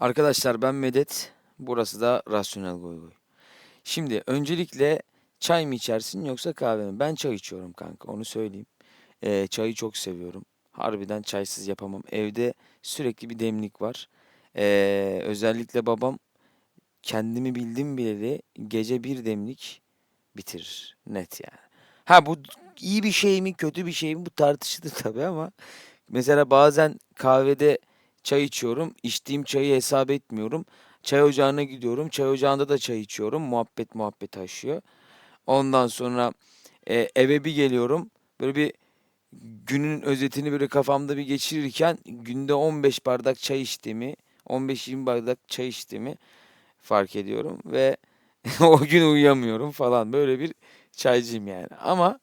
Arkadaşlar ben Medet. Burası da Rasyonel Goy Goy. Şimdi öncelikle çay mı içersin yoksa kahve mi? Ben çay içiyorum kanka onu söyleyeyim. Ee, çayı çok seviyorum. Harbiden çaysız yapamam. Evde sürekli bir demlik var. Ee, özellikle babam kendimi bildim bileli gece bir demlik bitirir. Net yani. Ha bu iyi bir şey mi kötü bir şey mi bu tartışılır tabii ama mesela bazen kahvede çay içiyorum. İçtiğim çayı hesap etmiyorum. Çay ocağına gidiyorum. Çay ocağında da çay içiyorum. Muhabbet muhabbet aşıyor. Ondan sonra e, eve bir geliyorum. Böyle bir günün özetini böyle kafamda bir geçirirken günde 15 bardak çay içtiğimi, 15-20 bardak çay içtiğimi fark ediyorum ve o gün uyuyamıyorum falan. Böyle bir çaycıyım yani. Ama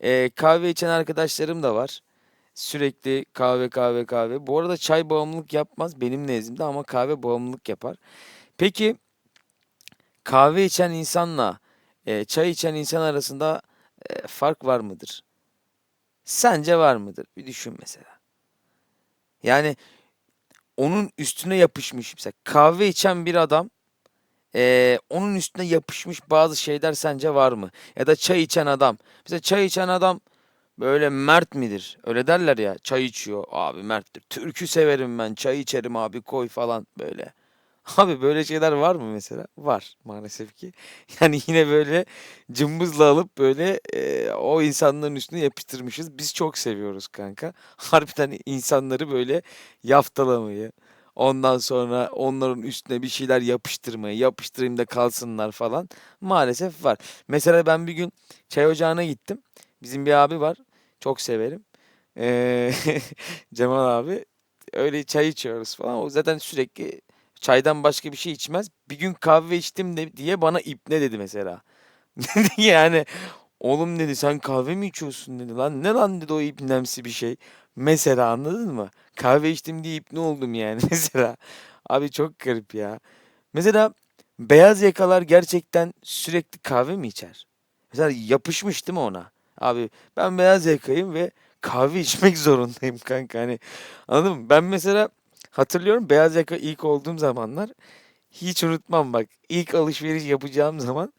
e, kahve içen arkadaşlarım da var. Sürekli kahve kahve kahve. Bu arada çay bağımlılık yapmaz benim nezdimde ama kahve bağımlılık yapar. Peki kahve içen insanla e, çay içen insan arasında e, fark var mıdır? Sence var mıdır? Bir düşün mesela. Yani onun üstüne yapışmış mesela kahve içen bir adam e, onun üstüne yapışmış bazı şeyler sence var mı? Ya da çay içen adam. Mesela çay içen adam Böyle mert midir? Öyle derler ya. Çay içiyor. Abi merttir. Türkü severim ben. Çay içerim abi koy falan böyle. Abi böyle şeyler var mı mesela? Var maalesef ki. Yani yine böyle cımbızla alıp böyle e, o insanların üstüne yapıştırmışız. Biz çok seviyoruz kanka. Harbiden insanları böyle yaftalamayı. Ondan sonra onların üstüne bir şeyler yapıştırmayı, yapıştırayım da kalsınlar falan. Maalesef var. Mesela ben bir gün çay ocağına gittim. Bizim bir abi var. Çok severim. Cemal abi. Öyle çay içiyoruz falan. O zaten sürekli çaydan başka bir şey içmez. Bir gün kahve içtim de diye bana ipne dedi mesela. Yani oğlum dedi sen kahve mi içiyorsun dedi lan. Ne lan dedi o ipnemsi bir şey. Mesela anladın mı? Kahve içtim diye ipne oldum yani mesela. Abi çok garip ya. Mesela beyaz yakalar gerçekten sürekli kahve mi içer? Mesela yapışmış değil mi ona? Abi ben beyaz yakayım ve kahve içmek zorundayım kanka. Hani anladın mı? Ben mesela hatırlıyorum beyaz yaka ilk olduğum zamanlar hiç unutmam bak. İlk alışveriş yapacağım zaman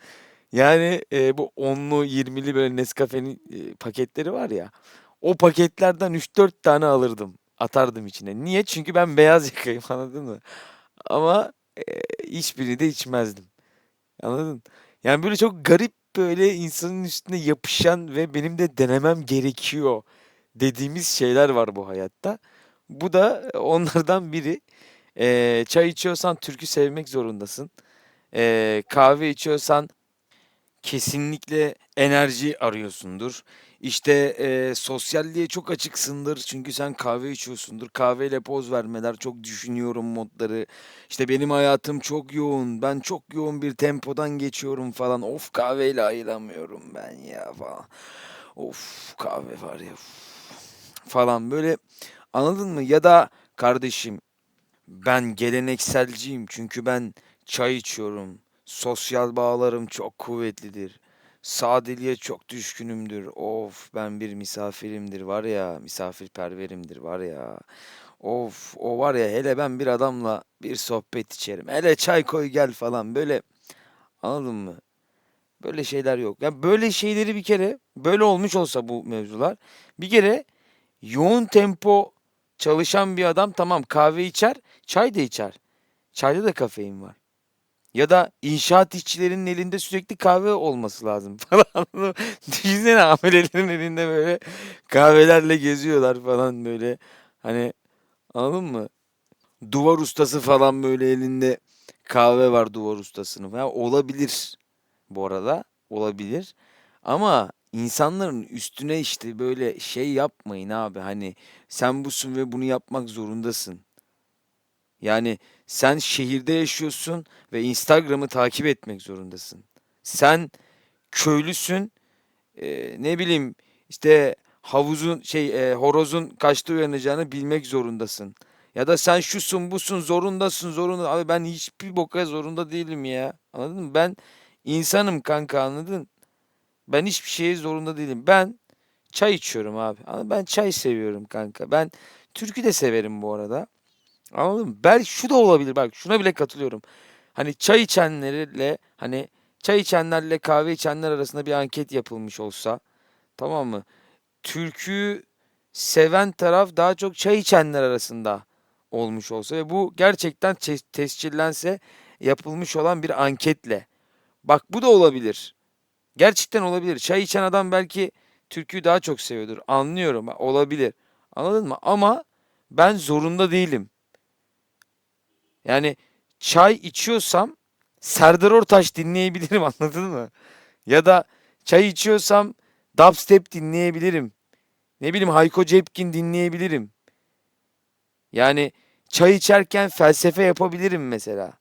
yani e, bu onlu 20'li böyle Nescafe'nin e, paketleri var ya. O paketlerden üç dört tane alırdım. Atardım içine. Niye? Çünkü ben beyaz yakayım anladın mı? Ama e, hiçbirini de içmezdim. Anladın? Yani böyle çok garip böyle insanın üstüne yapışan ve benim de denemem gerekiyor dediğimiz şeyler var bu hayatta. Bu da onlardan biri. Eee, çay içiyorsan türkü sevmek zorundasın. Eee, kahve içiyorsan kesinlikle enerji arıyorsundur. İşte eee, sosyalliğe çok açıksındır çünkü sen kahve içiyorsundur. Kahveyle poz vermeler, çok düşünüyorum modları. İşte benim hayatım çok yoğun, ben çok yoğun bir tempodan geçiyorum falan. Of kahveyle ayılamıyorum ben ya falan. Of kahve var ya uf, falan böyle anladın mı? Ya da kardeşim ben gelenekselciyim çünkü ben çay içiyorum. Sosyal bağlarım çok kuvvetlidir. Sadeliğe çok düşkünümdür. Of ben bir misafirimdir var ya, misafirperverimdir var ya. Of o var ya hele ben bir adamla bir sohbet içerim. Hele çay koy gel falan böyle anladın mı? Böyle şeyler yok. Ya böyle şeyleri bir kere böyle olmuş olsa bu mevzular bir kere yoğun tempo çalışan bir adam tamam kahve içer, çay da içer. Çayda da kafein var. Ya da inşaat işçilerinin elinde sürekli kahve olması lazım falan. Düşünsene amelelerin elinde böyle kahvelerle geziyorlar falan böyle. Hani anladın mı? Duvar ustası falan böyle elinde kahve var duvar ustasının falan. Olabilir bu arada. Olabilir. Ama insanların üstüne işte böyle şey yapmayın abi. Hani sen busun ve bunu yapmak zorundasın. Yani sen şehirde yaşıyorsun ve Instagram'ı takip etmek zorundasın. Sen köylüsün, eee, ne bileyim işte havuzun şey eee, horozun kaçta uyanacağını bilmek zorundasın. Ya da sen şusun busun zorundasın zorunda. Abi ben hiçbir boka zorunda değilim ya. Anladın mı? Ben insanım kanka anladın? Ben hiçbir şeye zorunda değilim. Ben çay içiyorum abi. Ben çay seviyorum kanka. Ben türkü de severim bu arada. Anladın mı? Belki şu da olabilir bak şuna bile katılıyorum. Hani çay içenlerle hani çay içenlerle kahve içenler arasında bir anket yapılmış olsa tamam mı? Türküyü seven taraf daha çok çay içenler arasında olmuş olsa ve bu gerçekten tes- tescillense yapılmış olan bir anketle. Bak bu da olabilir. Gerçekten olabilir. Çay içen adam belki türküyü daha çok seviyordur. Anlıyorum. Olabilir. Anladın mı? Ama ben zorunda değilim. Yani çay içiyorsam Serdar Ortaç dinleyebilirim anladın mı? Ya da çay içiyorsam dubstep dinleyebilirim. Ne bileyim Hayko Cepkin dinleyebilirim. Yani çay içerken felsefe yapabilirim mesela.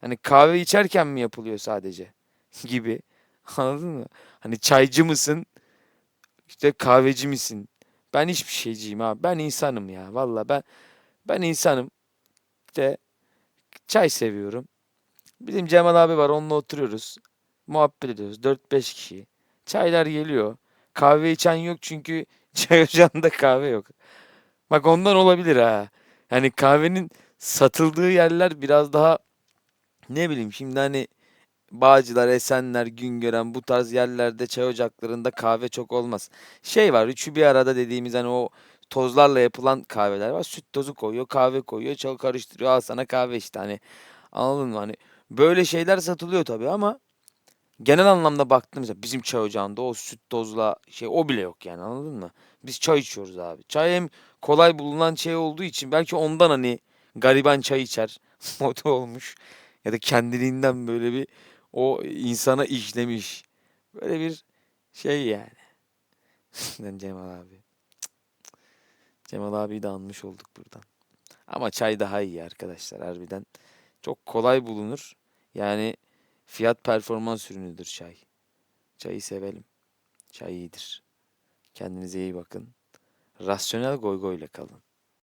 Hani kahve içerken mi yapılıyor sadece gibi. Anladın mı? Hani çaycı mısın? İşte kahveci misin? Ben hiçbir şeyciyim abi. Ben insanım ya. Valla ben ben insanım. İşte çay seviyorum. Bizim Cemal abi var onunla oturuyoruz. Muhabbet ediyoruz. 4-5 kişi. Çaylar geliyor. Kahve içen yok çünkü çay ocağında kahve yok. Bak ondan olabilir ha. Yani kahvenin satıldığı yerler biraz daha ne bileyim şimdi hani Bağcılar, Esenler, Güngören bu tarz yerlerde çay ocaklarında kahve çok olmaz. Şey var üçü bir arada dediğimiz hani o tozlarla yapılan kahveler var. Süt tozu koyuyor, kahve koyuyor, çay karıştırıyor. Al sana kahve işte hani anladın mı? Hani böyle şeyler satılıyor tabii ama genel anlamda baktığımızda bizim çay ocağında o süt tozla şey o bile yok yani anladın mı? Biz çay içiyoruz abi. Çay hem kolay bulunan şey olduğu için belki ondan hani gariban çay içer moda olmuş. Ya da kendiliğinden böyle bir o insana işlemiş. Böyle bir şey yani. Cemal abi. Cemal abiyi de anmış olduk buradan. Ama çay daha iyi arkadaşlar harbiden. Çok kolay bulunur. Yani fiyat performans ürünüdür çay. Çayı sevelim. Çay iyidir. Kendinize iyi bakın. Rasyonel goy goyla kalın.